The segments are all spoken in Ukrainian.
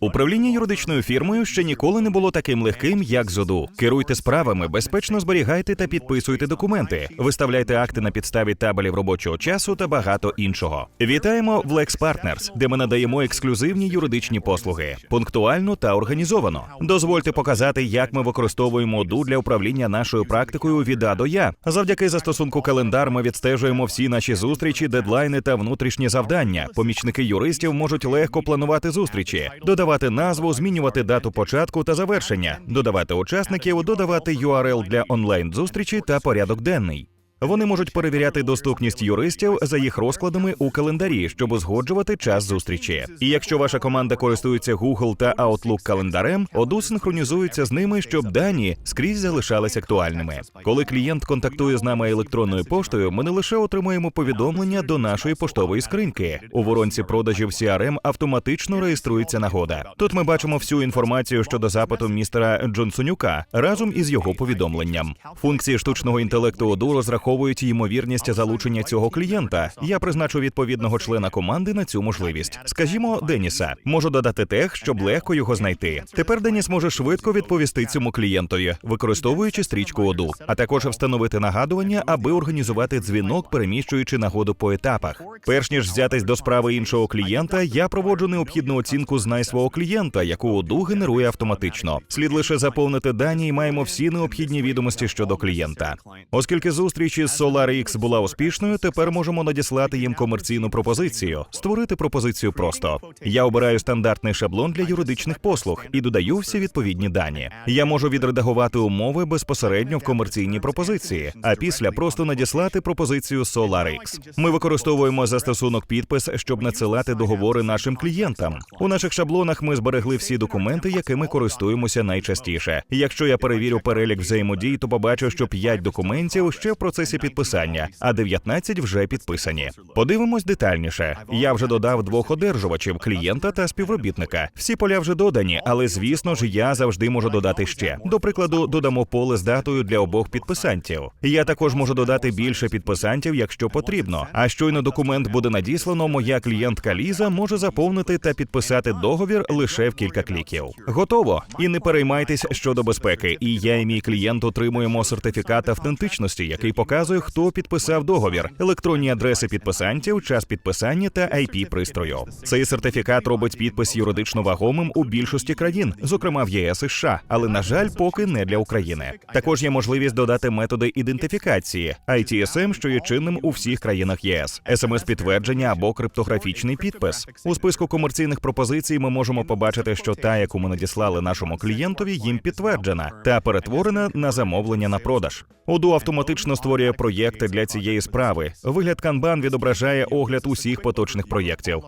Управління юридичною фірмою ще ніколи не було таким легким, як зоду. Керуйте справами, безпечно зберігайте та підписуйте документи, виставляйте акти на підставі табелів робочого часу та багато іншого. Вітаємо в Lex Partners, де ми надаємо ексклюзивні юридичні послуги, пунктуально та організовано. Дозвольте показати, як ми використовуємо оду для управління нашою практикою від А до Я. Завдяки застосунку календар ми відстежуємо всі наші зустрічі, дедлайни та внутрішні завдання. Помічники юристів можуть легко планувати зустрічі, додавати назву, змінювати дату початку та завершення, додавати учасників, додавати URL для онлайн зустрічі та порядок денний. Вони можуть перевіряти доступність юристів за їх розкладами у календарі, щоб узгоджувати час зустрічі. І якщо ваша команда користується Google та Outlook календарем, Odoo синхронізується з ними, щоб дані скрізь залишались актуальними. Коли клієнт контактує з нами електронною поштою, ми не лише отримуємо повідомлення до нашої поштової скриньки. У воронці продажів CRM автоматично реєструється нагода. Тут ми бачимо всю інформацію щодо запиту містера Джонсонюка разом із його повідомленням. Функції штучного інтелекту Odoo розраховують ймовірність залучення цього клієнта. Я призначу відповідного члена команди на цю можливість. Скажімо, Деніса можу додати тех, щоб легко його знайти. Тепер Деніс може швидко відповісти цьому клієнтові, використовуючи стрічку Оду, а також встановити нагадування, аби організувати дзвінок, переміщуючи нагоду по етапах. Перш ніж взятись до справи іншого клієнта, я проводжу необхідну оцінку знай свого клієнта, яку Оду генерує автоматично. Слід лише заповнити дані і маємо всі необхідні відомості щодо клієнта. Оскільки зустріч із SolarX була успішною, тепер можемо надіслати їм комерційну пропозицію, створити пропозицію просто. Я обираю стандартний шаблон для юридичних послуг і додаю всі відповідні дані. Я можу відредагувати умови безпосередньо в комерційній пропозиції, а після просто надіслати пропозицію SolarX. Ми використовуємо застосунок підпис, щоб надсилати договори нашим клієнтам. У наших шаблонах ми зберегли всі документи, якими користуємося найчастіше. Якщо я перевірю перелік взаємодій, то побачу, що 5 документів ще в процесі підписання, а 19 вже підписані. Подивимось детальніше. Я вже додав двох одержувачів клієнта та співробітника. Всі поля вже додані, але звісно ж я завжди можу додати ще. До прикладу, додамо поле з датою для обох підписантів. Я також можу додати більше підписантів, якщо потрібно. А щойно документ буде надіслано, моя клієнтка Ліза може заповнити та підписати договір лише в кілька кліків. Готово. І не переймайтесь щодо безпеки. І я і мій клієнт отримуємо сертифікат автентичності, який показує, хто підписав договір, електронні адреси підписантів, час підписання та IP пристрою. Цей сертифікат робить підпис юридично вагомим у більшості країн, зокрема в ЄС і США, але на жаль, поки не для України. Також є можливість додати методи ідентифікації ITSM, що є чинним у всіх країнах ЄС, смс-підтвердження або криптографічний підпис. У списку комерційних пропозицій ми можемо побачити, що та, яку ми надіслали нашому клієнтові, їм підтверджена та перетворена на замовлення на продаж. Оду автоматично створює проєкти для цієї справи. Вигляд канбан відображає огляд усіх поточних проєктів.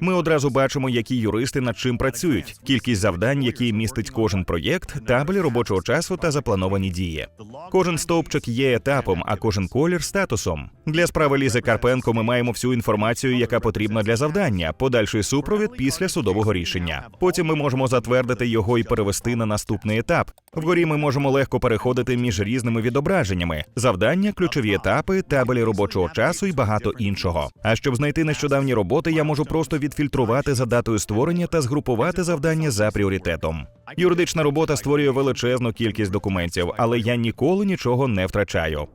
Ми одразу бачимо, які юристи над чим працюють, кількість завдань, які містить кожен проєкт, табелі робочого часу та заплановані дії. Кожен стовпчик є етапом, а кожен колір статусом. Для справи Лізи Карпенко ми маємо всю інформацію, яка потрібна для завдання, подальший супровід після судового рішення. Потім ми можемо затвердити його і перевести на наступний етап. Вгорі ми можемо легко переходити між різними відображеннями: завдання, ключові етапи, табелі робочого часу і багато іншого. А щоб знайти нещодавні роботи, я можу просто відфільтрувати за датою створення та згрупувати завдання за пріоритетом. Юридична робота створює величезну кількість документів, але я ніколи нічого не втрачаю.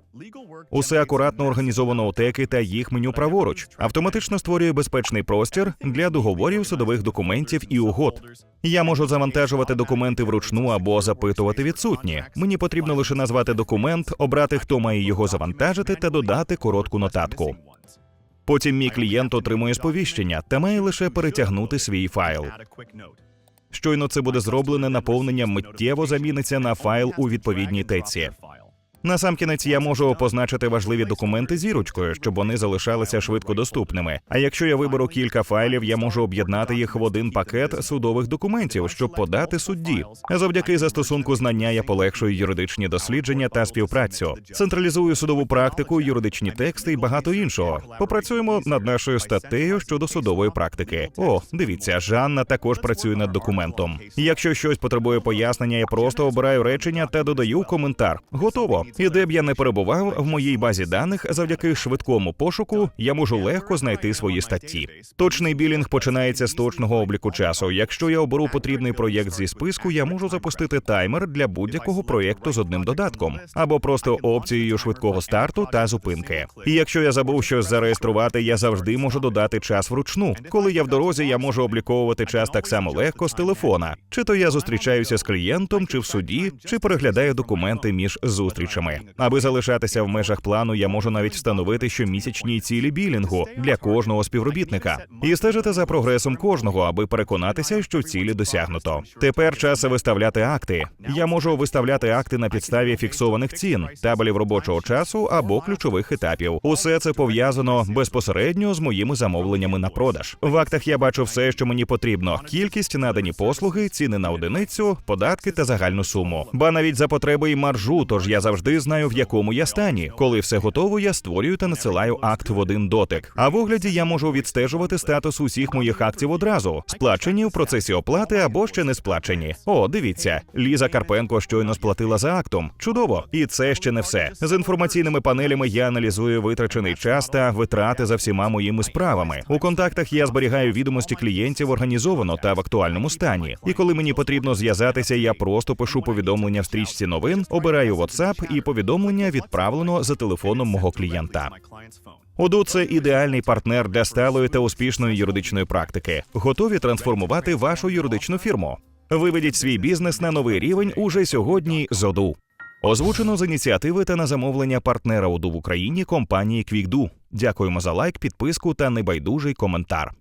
Усе акуратно організовано у та їх меню праворуч. Автоматично створює безпечний простір для договорів, судових документів і угод. Я можу завантажувати документи вручну або запитувати відсутні. Мені потрібно лише назвати документ, обрати, хто має його завантажити, та додати коротку нотатку. Потім мій клієнт отримує сповіщення та має лише перетягнути свій файл. Щойно це буде зроблене, наповнення миттєво заміниться на файл у відповідній теці. Насамкінець я можу позначити важливі документи зірочкою, щоб вони залишалися швидко доступними. А якщо я виберу кілька файлів, я можу об'єднати їх в один пакет судових документів, щоб подати судді. Завдяки застосунку знання я полегшую юридичні дослідження та співпрацю, централізую судову практику, юридичні тексти і багато іншого. Попрацюємо над нашою статтею щодо судової практики. О, дивіться, Жанна також працює над документом. Якщо щось потребує пояснення, я просто обираю речення та додаю коментар. Готово. І де б я не перебував в моїй базі даних, завдяки швидкому пошуку я можу легко знайти свої статті. Точний білінг починається з точного обліку часу. Якщо я оберу потрібний проєкт зі списку, я можу запустити таймер для будь-якого проєкту з одним додатком або просто опцією швидкого старту та зупинки. І якщо я забув щось зареєструвати, я завжди можу додати час вручну. Коли я в дорозі, я можу обліковувати час так само легко з телефона. Чи то я зустрічаюся з клієнтом, чи в суді, чи переглядаю документи між зустрічами. Аби залишатися в межах плану, я можу навіть встановити щомісячні цілі білінгу для кожного співробітника і стежити за прогресом кожного, аби переконатися, що цілі досягнуто. Тепер час виставляти акти. Я можу виставляти акти на підставі фіксованих цін, табелів робочого часу або ключових етапів. Усе це пов'язано безпосередньо з моїми замовленнями на продаж. В актах я бачу все, що мені потрібно: кількість надані послуги, ціни на одиницю, податки та загальну суму. Ба навіть за потреби і маржу. Тож я завжди знаю, в якому я стані. Коли все готово, я створюю та надсилаю акт в один дотик. А в огляді я можу відстежувати статус усіх моїх актів одразу, сплачені в процесі оплати або ще не сплачені. О, дивіться, Ліза Карпенко щойно сплатила за актом. Чудово, і це ще не все. З інформаційними панелями я аналізую витрачений час та витрати за всіма моїми справами. У контактах я зберігаю відомості клієнтів організовано та в актуальному стані. І коли мені потрібно зв'язатися, я просто пишу повідомлення в стрічці новин, обираю WhatsApp і повідомлення відправлено за телефоном мого клієнта. Оду це ідеальний партнер для сталої та успішної юридичної практики. Готові трансформувати вашу юридичну фірму. Виведіть свій бізнес на новий рівень уже сьогодні з ОДУ. Озвучено з ініціативи та на замовлення партнера ОДУ в Україні компанії QuickDo. Дякуємо за лайк, підписку та небайдужий коментар.